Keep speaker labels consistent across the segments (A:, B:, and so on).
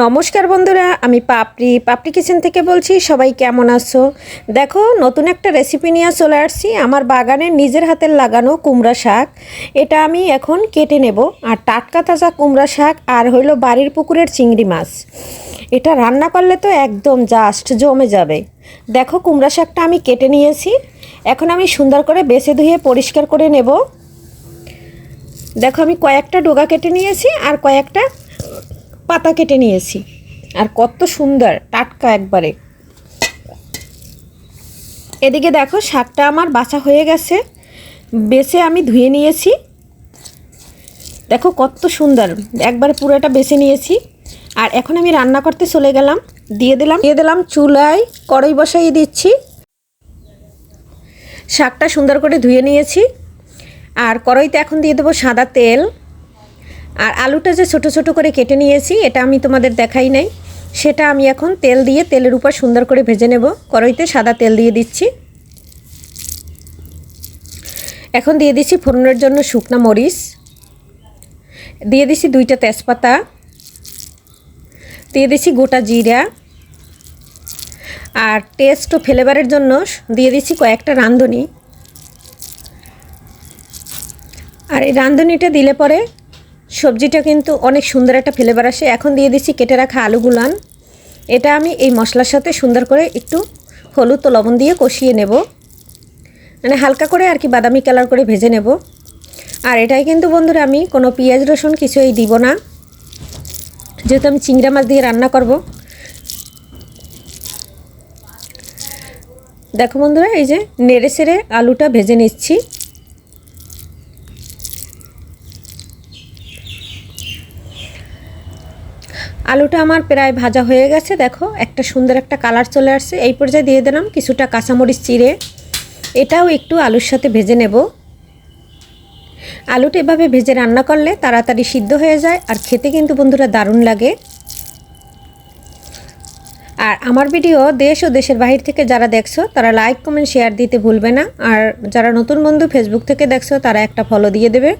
A: নমস্কার বন্ধুরা, আমি পাপড়ি। পাপড়ি কিচেন থেকে বলছি, সবাই কেমন আছো? দেখো, নতুন একটা রেসিপি নিয়ে চলে আসছি। আমার বাগানের নিজের হাতের লাগানো কুমড়া শাক। এটা আমি এখন কেটে নেব। আর টাটকা তাজা কুমড়া শাক আর হইল বাড়ির পুকুরের চিংড়ি মাছ। এটা রান্না করলে তো একদম জাস্ট জমে যাবে। দেখো, কুমড়া শাকটা আমি কেটে নিয়েছি। এখন আমি সুন্দর করে বেছে ধুয়ে পরিষ্কার করে নেব। দেখো, আমি কয়েকটা ডোগা কেটে নিয়েছি আর কয়েকটা পাতা কেটে নিয়েছি। আর কত সুন্দর, টাটকা একবারে। এদিকে দেখো, শাকটা আমার বাছা হয়ে গেছে। বেছে আমি ধুয়ে নিয়েছি। দেখো কত সুন্দর, একবারে পুরোটা বেছে নিয়েছি। আর এখন আমি রান্না করতে চলে গেলাম। দিয়ে দিলাম দিয়ে দিলাম চুলায় কড়াই বসাইয়ে দিচ্ছি। শাকটা সুন্দর করে ধুয়ে নিয়েছি। আর কড়াইতে এখন দিয়ে দেবো সাদা তেল। আর আলুটা যে ছোট ছোট করে কেটে নিয়েছি, এটা আমি তোমাদের দেখাই নাই। সেটা আমি এখন তেল দিয়ে তেলের উপর সুন্দর করে ভেজে নেব। কড়াইতে সাদা তেল দিয়ে দিচ্ছি। এখন দিয়ে দিচ্ছি ফোড়নের জন্য শুকনো মরিচ। দিয়ে দিচ্ছি দুইটা তেজপাতা। দিয়ে দিচ্ছি গোটা জিরা। আর টেস্ট ও ফ্লেভারের জন্য দিয়ে দিচ্ছি কয়েকটা রাঁধুনি। আর এই রাঁধুনিটা দিলে পরে সবজিটা কিন্তু অনেক সুন্দর একটা ফ্লেভার আসে। এখন দিয়ে দিচ্ছি কেটে রাখা আলুগুলান। এটা আমি এই মশলার সাথে সুন্দর করে একটু হলুদ ও লবণ দিয়ে কষিয়ে নেব। মানে হালকা করে আর কি বাদামি কালার করে ভেজে নেব। আর এটাই কিন্তু বন্ধুরা আমি কোনো পেঁয়াজ, রসুন কিছুই দিব না। যেহেতু আমি চিংড়া মাছ দিয়ে রান্না করব। দেখো বন্ধুরা, এই যে নেড়ে সেড়ে আলুটা ভেজে নিচ্ছি। আলুটা আমার প্রায় ভাজা হয়ে গেছে, দেখো, একটা সুন্দর একটা কালার চলে আসছে। এই পর্যায়ে দিয়ে দিলাম কিছুটা কাঁচামরিচ চিড়ে। এটাও একটু আলুর সাথে ভেজে নেব। আলুটা এভাবে ভেজে রান্না করলে তাড়াতাড়ি সিদ্ধ হয়ে যায় আর খেতে কিন্তু বন্ধুরা দারুণ লাগে। আর আমার ভিডিও দেশ ও দেশের বাহির থেকে যারা দেখছ, তারা লাইক, কমেন্ট, শেয়ার দিতে ভুলবে না। আর যারা নতুন বন্ধু ফেসবুক থেকে দেখছ, তারা একটা ফলো দিয়ে দেবে।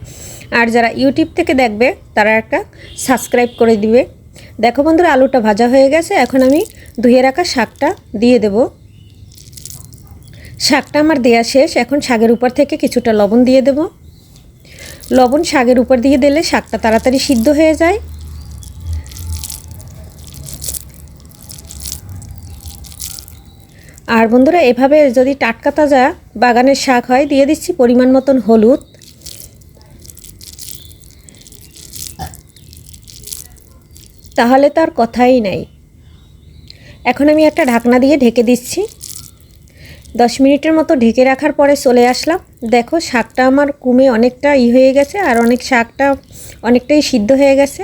A: আর যারা ইউটিউব থেকে দেখবে, তারা একটা সাবস্ক্রাইব করে দিবে। দেখো বন্ধুরা, আলুটা ভাজা হয়ে গেছে। এখন আমি ধুয়ে রাখা শাকটা দিয়ে দেব। শাকটা আমার দেয়া শেষ। এখন শাকের উপর থেকে কিছুটা লবণ দিয়ে দেব। লবণ শাকের উপর দিয়ে দিলে শাকটা তাড়াতাড়ি সিদ্ধ হয়ে যায়। আর বন্ধুরা, এভাবে যদি টাটকা তাজা বাগানের শাক হয়, দিয়ে দিচ্ছি পরিমাণ মতন হলুদ। তাহলে তার কথাই নাই। এখন আমি একটা ঢাকনা দিয়ে ঢেকে দিচ্ছি। দশ মিনিটের মতো ঢেকে রাখার পরে চলে আসলাম। দেখো, শাকটা আমার কুমে অনেকটা ই হয়ে গেছে আর অনেক শাকটা অনেকটাই সিদ্ধ হয়ে গেছে।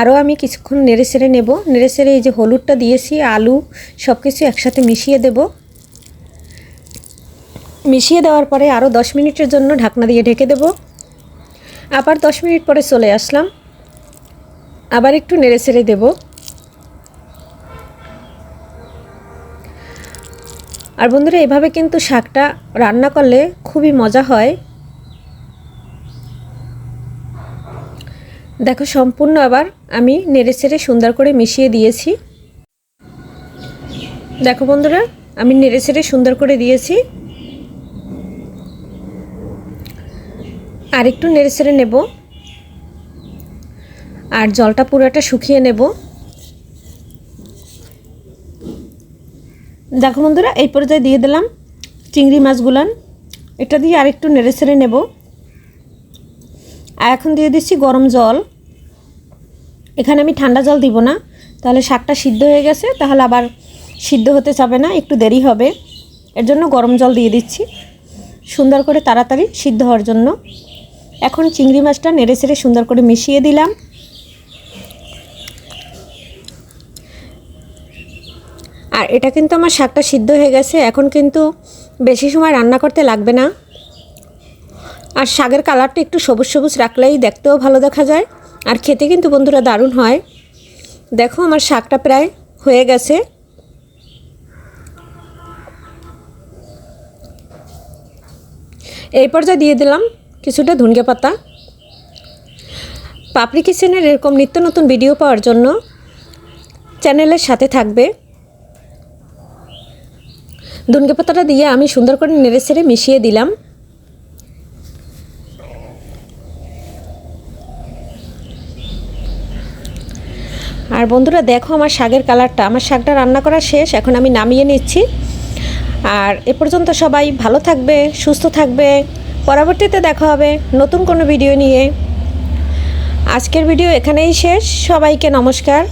A: আরও আমি কিছুক্ষণ নেড়ে সেড়ে নেব। নেড়ে সেড়ে এই যে হলুদটা দিয়েছি, আলু সব কিছু একসাথে মিশিয়ে দেব। মিশিয়ে দেওয়ার পরে আরও দশ মিনিটের জন্য ঢাকনা দিয়ে ঢেকে দেব। আবার দশ মিনিট পরে চলে আসলাম। আবার একটু নেড়ে ছেড়ে দেব। আর বন্ধুরা, এভাবে কিন্তু শাকটা রান্না করলে খুবই মজা হয়। দেখো, সম্পূর্ণ আবার আমি নেড়ে ছেড়ে সুন্দর করে মিশিয়ে দিয়েছি। দেখো বন্ধুরা, আমি নেড়ে ছেড়ে সুন্দর করে দিয়েছি। আর একটু নেড়ে ছেড়ে নেব। আর জলটা পুরোটা শুকিয়ে নেব। দেখো বন্ধুরা, এই পর্যায়ে দিয়ে দিলাম চিংড়ি মাছগুলান। এটা দিয়ে আরেকটু নেড়ে ছেড়ে নেব। আর এখন দিয়ে দিচ্ছি গরম জল। এখানে আমি ঠান্ডা জল দিব না, তাহলে শাকটা সিদ্ধ হয়ে গেছে, তাহলে আবার সিদ্ধ হতে চাবে না, একটু দেরি হবে। এর জন্য গরম জল দিয়ে দিচ্ছি। সুন্দর করে তাড়াতাড়ি সিদ্ধ হওয়ার জন্য। এখন চিংড়ি মাছটা নেড়ে ছেড়ে সুন্দর করে মিশিয়ে দিলাম। আর এটা কিন্তু আমার শাকটা সিদ্ধ হয়ে গেছে, এখন কিন্তু বেশি সময় রান্না করতে লাগবে না। আর শাকের কালারটা একটু সবুজ সবুজ রাখলেই দেখতেও ভালো দেখা যায়, আর খেতে কিন্তু বন্ধুরা দারুণ হয়। দেখো আমার শাকটা প্রায় হয়ে গেছে। এই পর্যায়ে দিয়ে দিলাম কিছুটা ধনিয়া পাতা। পাপড়ি কিচেনের এরকম নিত্য নতুন ভিডিও পাওয়ার জন্য চ্যানেলের সাথে থাকবে। ধনকে পাতাটা দিয়ে আমি সুন্দর করে নেড়ে ছেড়ে মিশিয়ে দিলাম। আর বন্ধুরা, দেখো আমার শাকের কালারটা। আমার শাকটা রান্না করা শেষ, এখন আমি নামিয়ে নিচ্ছি। আর এ পর্যন্ত সবাই ভালো থাকবে, সুস্থ থাকবে। পরবর্তীতে দেখা হবে নতুন কোনো ভিডিও নিয়ে। আজকের ভিডিও এখানেই শেষ। সবাইকে নমস্কার।